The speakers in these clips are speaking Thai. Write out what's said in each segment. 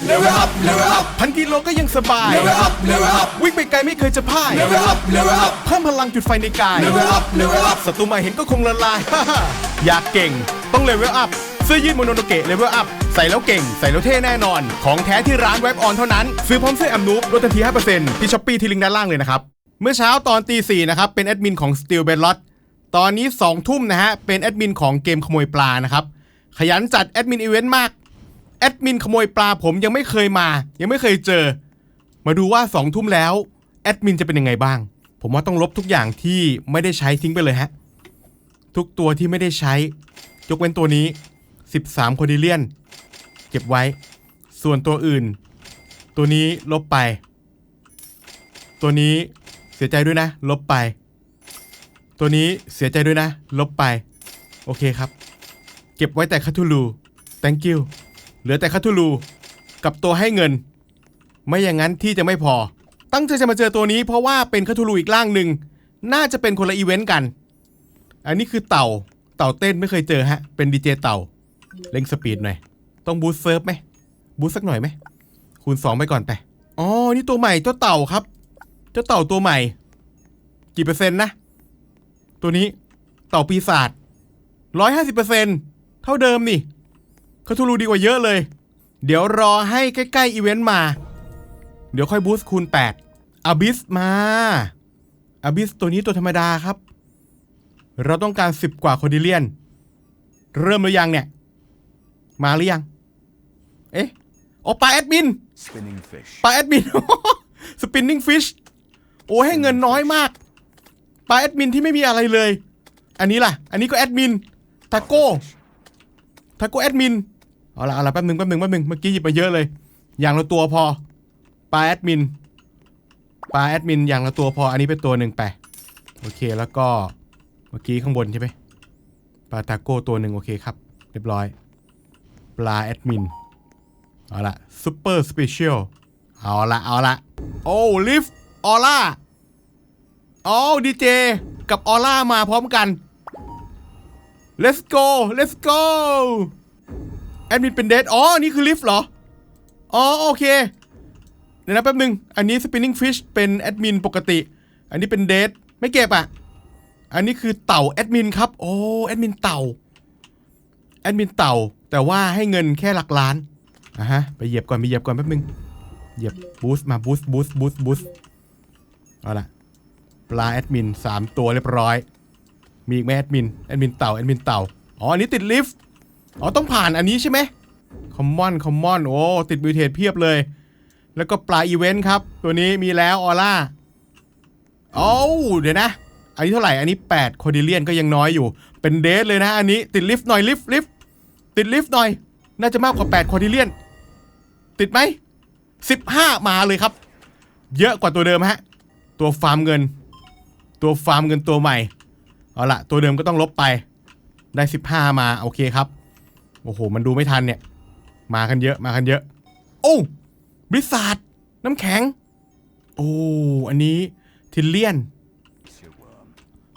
Level up, level up, พันกิโลก็ยังสบาย level up, level up, วิ่งไปไกลไม่เคยจะพ่าย level up, level up, เพิ่มพลังจุดไฟในกาย level up, level up. ศัตรูมาเห็นก็คงละลาย อยากเก่ง ต้องเลเวลอัพเสื้อยืดโมโนโตเกะเลเวลอัพใส่แล้วเก่ง ใส่แล้วเท่แน่นอน ของแท้ที่ร้านเว็บออนเท่านั้น ซื้อพร้อมเสื้อแอมนูบลดทันที 5%ที่ช้อปปี้ที่ลิงก์ด้านล่างเลยนะครับ เมื่อเช้าตอนตีสี่นะครับ เป็นแอดมินของ Steel b e d l o t ตอนนี้2ทุ่มนะฮะ เป็นแอดมินของเกมขโมยปลานะครับ ขยันจัดแอดมินอีเวนต์มาก แอดมินขโมยปลาผมยังไม่เคยมา ยังไม่เคยเจอ มาดูว่า2ทุ่มแล้วแอดมินจะเป็นยังไงบ้าง ผมว่าต้องลบทุกอย่างที่ไม่ได้ใช้ทิ้งไปเลยฮะ ทุกตัวที่ไม่ได้ใช้ ยกเว้นตัวนี้ 13 โคดิเลียน เก็บไว้ ส่วนตัวอื่น ตัวนี้ลบไป ตัวนี้เสียใจด้วยนะ ลบไป ตัวนี้เสียใจด้วยนะ ลบไป โอเคครับ เก็บไว้แต่คาทูลู thank you เหลือแต่คาทูลูกับตัวให้เงิน ไม่อย่างนั้นที่จะไม่พอ ตั้งใจจะมาเจอตัวนี้เพราะว่าเป็นคาทูลูอีกร่างหนึ่งน่าจะเป็นคนละอีเวนต์กัน อันนี้คือเต่า เต่าเต้นไม่เคยเจอฮะ เป็นดีเจเต่า เร่งสปีดหน่อย ต้องบูส์เซิร์ฟไหมบูส์สักหน่อยไหม คูณ 2 ไปก่อนไป อ๋อ นี่ตัวใหม่เจ้าเต่าครับ เจ้าเต่าตัวใหม่ กี่เปอร์เซ็นต์นะ ตัวนี้ เต่าปีศาจร้อยห้าสิบเปอร์เซ็นต์เท่าเดิมนี่ เขาทูรูดีกว่าเยอะเลย เดี๋ยวรอให้ใกล้ๆอีเวนต์มา เดี๋ยวค่อยบูสต์คูณ8อาบิสมาอาบิสตัวนี้ตัวธรรมดาครับ เราต้องการ 10 กว่าโคดิเลียน เริ่มหรือยังเนี่ย มาหรือยัง เอ๊ะอ๋อปลาแอดมิน Spinning fish. ปลาแอดมินสปินนิ่งฟิชโอ้ให้เงินน้อยมากปลาแอดมินที่ไม่มีอะไรเลย อันนี้ล่ะ อันนี้ก็แอดมินทาโก้ทาโก้แอดมิน เอาละเอาละแป๊บหนึ่งแป๊บหนึ่งแป๊บหนึ่งเมื่อกี้หยิบมาเยอะเลย อย่างละตัวพอปลาแอดมินปลาแอดมินอย่างละตัวพออันนี้เป็นตัวหนึ่งไปโอเคแล้วก็เมื่อกี้ข้างบนใช่ไหมปลาทาโก้ตัวหนึ่งโอเคครับ เรียบร้อย ปลาแอดมินเอาละซูเปอร์สเปเชียลเอาละเอาละโอ้ลิฟออร่าโอ๋อดีเจกับออร่ามาพร้อมกัน let's go let's go ดมินเป็นเดทอ๋อ นี่คือลิฟต์เหรอ อ๋อ โอเค เดี๋ยวนะแป๊บนึง อันนี้ spinning fish เป็นแอดมินปกติ อันนี้เป็นเดทไม่เก็บอะ อันนี้คือเต่าแอดมินครับ โอ้ แอดมินเต่า แอดมินเต่า แต่ว่าให้เงินแค่หลักล้าน อะฮะ ไปเหยียบก่อน ไปเหยียบก่อนแป๊บนึง เหยียบบูสต์มาบูสต์บูสต์บูสต์บูสต์เอาละปลาแอดมินสามตัวเรียบร้อย มีอีกไหมแอดมิน แอดมินเต่า แอดมินเต่า อ๋อ อันนี้ติดลิฟต์ อ๋อต้องผ่านอันนี้ใช่ไหมคอมมอนคอมมอนโอ้ติดบิวเทสเพียบเลย แล้วก็ปลาอีเวนต์ครับ ตัวนี้มีแล้วออร่าโอ้เดี๋ยวนะ อันนี้เท่าไหร่ อันนี้8โคดิเลียนก็ยังน้อยอยู่ เป็นเดทเลยนะ อันนี้ติดลิฟต์หน่อยลิฟต์ลิฟต์ติดลิฟต์หน่อย น่าจะมากกว่า8โคดิเลียน ติดไหม15 มาเลยครับ เยอะกว่าตัวเดิมฮะ ตัวฟาร์มเงิน ตัวฟาร์มเงินตัวใหม่ เอาละตัวเดิมก็ต้องลบไป ได้ 15 มา โอเคครับ โอ้โห มันดูไม่ทันเนี่ย มากันเยอะ มากันเยอะ โอ้บริษัทน้ำแข็ง โอ้ อันนี้ทิลเลียน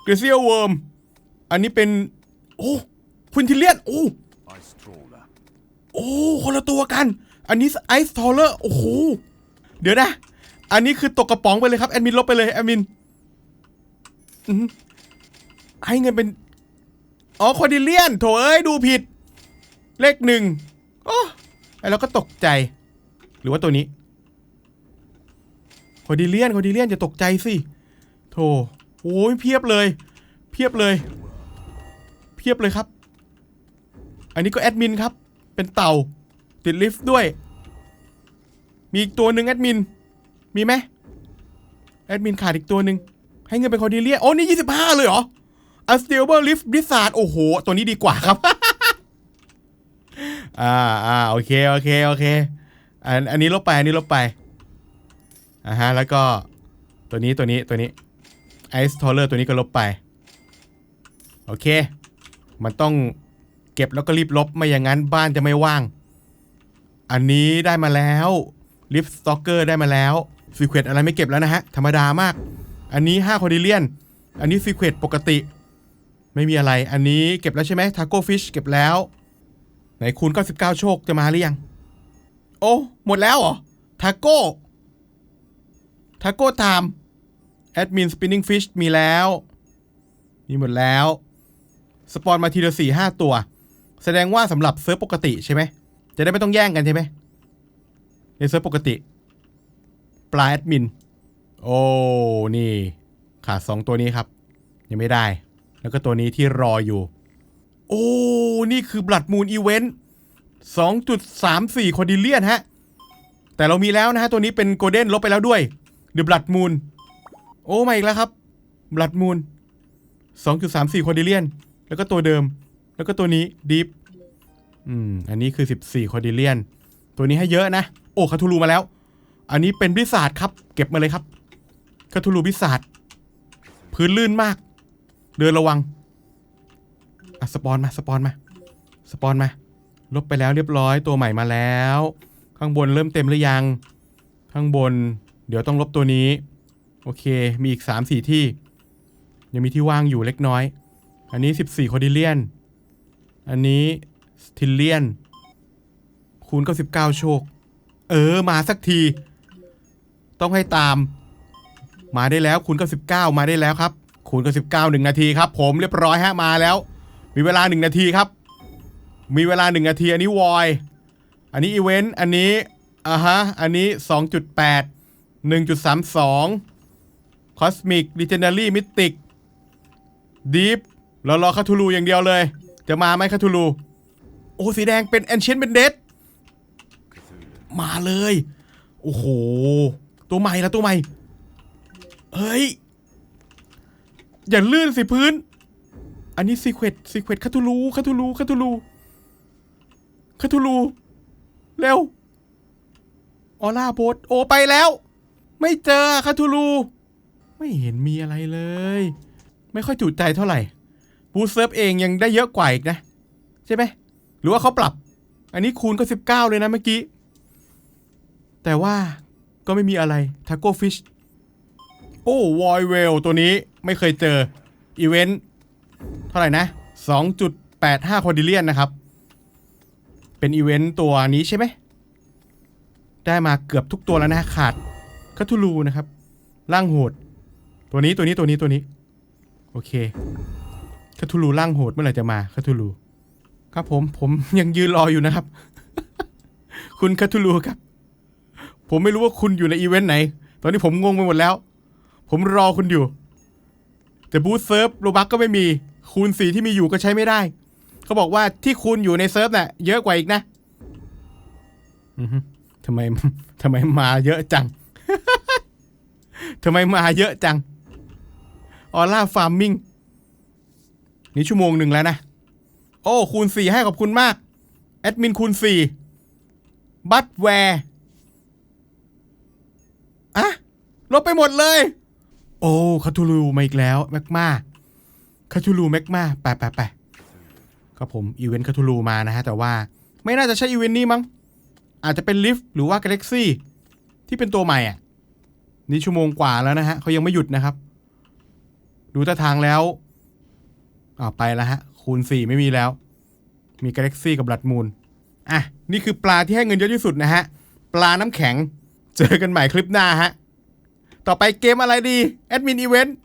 กรเซียลเวิร์ม อันนี้เป็น โอ้พุนทิลเลียน โอ้ โอ้คนละตัวกัน อันนี้ไอซ์ทอลเลอร์ โอ้โห เดี๋ยวนะ อันนี้คือตกกระป๋องไปเลยครับ แอดมินลบไปเลยแอดมินอื้อหือให้เงินเป็น อ๋อคอดิเลียน โถเอ้ย ดูผิด เลขหนึ่งโอ้ไอ้เราก็ตกใจ หรือว่าตัวนี้คอดิเลียนคอดิเลียนจะตกใจสิโถโอ้ยเพียบเลย เพียบเลย เพียบเลยครับ อันนี้ก็แอดมินครับ เป็นเต่า ติดลิฟต์ด้วย มีอีกตัวหนึ่งแอดมิน มีไหมแอดมินขาดอีกตัวหนึ่งให้เงินเป็นคอดิเลียโอ้นี่ 25 เลยเหรอ u n s t a b l e Lift Blizzard โอ้โห ตัวนี้ดีกว่าครับ อ่าอ่าโอเคโอเคโอเคอันอันนี้ลบไปอันนี้ลบไปอ่าฮะแล้วก็ตัวนี้ตัวนี้ตัวนี้ Ice Taller ตัวนี้ก็ลบไป โอเค มันต้องเก็บแล้วก็รีบลบไม่อย่างนั้นบ้านจะไม่ว่าง อันนี้ได้มาแล้วลิฟต์สต็อกเกอร์ได้มาแล้วซีเควตอะไรไม่เก็บแล้วนะฮะ ธรรมดามาก อันนี้5คอดิเลียน อันนี้ซีเควตปกติ ไม่มีอะไร อันนี้เก็บแล้วใช่ไหมทาโก้ฟิชเก็บแล้ว ไหนคูณ99 โชคจะมาหรือยัง โอ้ หมดแล้วเหรอ ทาโก้ ทาโก้ไทม์แอดมินสปินนิ่งฟิชมีแล้ว มีหมดแล้ว สปอนมาทีละสี่ห้าตัว แสดงว่าสำหรับเซิร์ฟปกติใช่ไหม จะได้ไม่ต้องแย่งกันใช่ไหม ในเซิร์ฟปกติ ปลาแอดมิน โอ้ นี่ ขาดสองตัวนี้ครับ ยังไม่ได้ แล้วก็ตัวนี้ที่รออยู่ โอ้ นี่คือบลัดมูนอีเวนต์2.34คอดิเลียนฮะ แต่เรามีแล้วนะฮะ ตัวนี้เป็นโกลเด้นลบไปแล้วด้วยเดอบลัดมูนโอ้มาอีกแล้วครับบลัดมูน2.34คอดิเลียน แล้วก็ตัวเดิม แล้วก็ตัวนี้ดีฟอืม อันนี้คือ 14คอดิเลียน ตัวนี้ให้เยอะนะ โอ้คาทูลูมาแล้ว อันนี้เป็นบิสาดครับ เก็บมาเลยครับคาทูลูบิสาดพื้นลื่นมาก เดินระวัง อะสปอนมาสปอนมาสปอนมาลบไปแล้วเรียบร้อยตัวใหม่มาแล้ว ข้างบนเริ่มเต็มหรือยัง ข้างบน เดี๋ยวต้องลบตัวนี้ โอเค มีอีก 3 4 ที่ ยังมีที่ว่างอยู่เล็กน้อย อันนี้ 14 คอดิเลียน อันนี้ทิลเลียน คูณก็19 โชค เออ มาสักที ต้องให้ตาม มาได้แล้วคูณก็19 มาได้แล้วครับ คูณก็19หนึ่งนาทีครับ ผมเรียบร้อยฮะมาแล้ว มีเวลาหนึ่งนาทีครับ มีเวลาหนึ่งนาทีอันนี้วอยอันนี้อีเวนต์อันนี้อ่าฮะอันนี้ 2.8 1.32คอสมิกดิเจเนอรี่มิติกดีฟเรารอคาทูลูอย่างเดียวเลย จะมาไหมคาทูลู โอ้สีแดงเป็นแอนเชนเป็นเดดมาเลย โอ้โห ตัวใหม่ละตัวใหม่ เฮ้ย อย่าลื่นสิพื้น อันนี้ซีเควตซีเควตคาทูลูคาทูลูคาทูลูคาทูลูเร็วออร่าโบสโอไปแล้ว ไม่เจอคาทูลู ไม่เห็นมีอะไรเลย ไม่ค่อยจุใจเท่าไหร่บูเซิร์ฟเองยังได้เยอะกว่าอีกนะ ใช่ไหมหรือว่าเขาปรับ อันนี้คูณก็19เลยนะเมื่อกี้ แต่ว่าก็ไม่มีอะไรทาโก้ฟิชโอ้วอยเวลตัวนี้ไม่เคยเจออีเวนต์ เท่าไหร่นะ 2.85คอดิเลียนนะครับ เป็นอีเวนต์ตัวนี้ใช่ไหม ได้มาเกือบทุกตัวแล้วนะขาดคัตทูลูนะครับร่างโหด ตัวนี้ตัวนี้ตัวนี้ตัวนี้ โอเคคัตทูลูร่างโหดเมื่อไหร่จะมาคัตทูลูครับผมผมยังยืนรออยู่นะครับ คุณคัตทูลูครับ ผมไม่รู้ว่าคุณอยู่ในอีเวนต์ไหน ตอนนี้ผมงงไปหมดแล้ว ผมรอคุณอยู่ แต่บูธเซิร์ฟโรบักก็ไม่มี คูณสีที่มีอยู่ก็ใช้ไม่ได้ เขาบอกว่าที่คูณอยู่ในเซิร์ฟน่ะเยอะกว่าอีกนะอือฮึทำไมทำไมมาเยอะจังทำไมมาเยอะจังออร่าฟาร์มมิ่งนี่ชั่วโมงหนึ่งแล้วนะ โอ้ คูณสี่ให้ขอบคุณมาก แอดมินคูณสี่บัตแวร์อะลบไปหมดเลย โอ้คาทูลูมาอีกแล้วแมกมา คาทูลูแมกมาไปไปไปครับผมอีเวนต์คาทูลูมานะฮะ แต่ว่าไม่น่าจะใช่อีเวนต์นี้มั้ง อาจจะเป็นลิฟต์หรือว่ากาแล็กซี่ที่เป็นตัวใหม่อะ นี่ชั่วโมงกว่าแล้วนะฮะเขายังไม่หยุดนะครับ ดูท่าทางแล้วอ่าไปแล้วฮะ คูณสี่ไม่มีแล้ว มีกาแล็กซี่กับบลัดมูนอะ นี่คือปลาที่ให้เงินเยอะที่สุดนะฮะ ปลาน้ำแข็ง เจอกันใหม่คลิปหน้าฮะ ต่อไปเกมอะไรดี แอดมินอีเวนต์